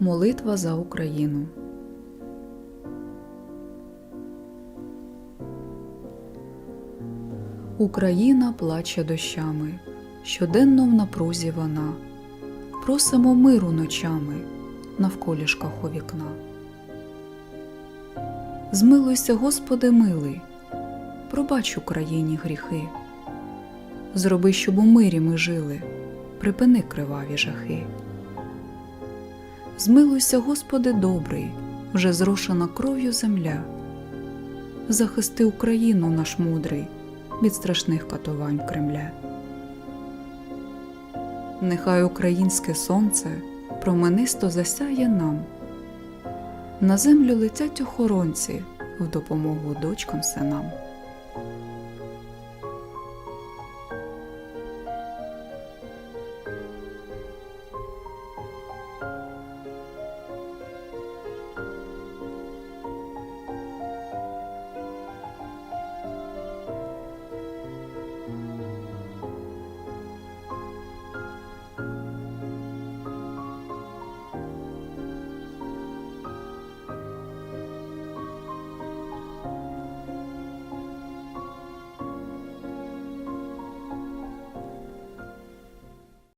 Молитва за Україну. Україна плаче дощами, щоденно в напрузі вона. Просимо миру ночами навколішках у вікна. Змилуйся, Господи, милий, пробач Україні гріхи. Зроби, щоб у мирі ми жили, припини криваві жахи. Змилуйся, Господи, добрий, вже зрошена кров'ю земля. Захисти Україну наш мудрий від страшних катувань Кремля. Нехай українське сонце променисто засяє нам. На землю летять охоронці в допомогу дочкам синам.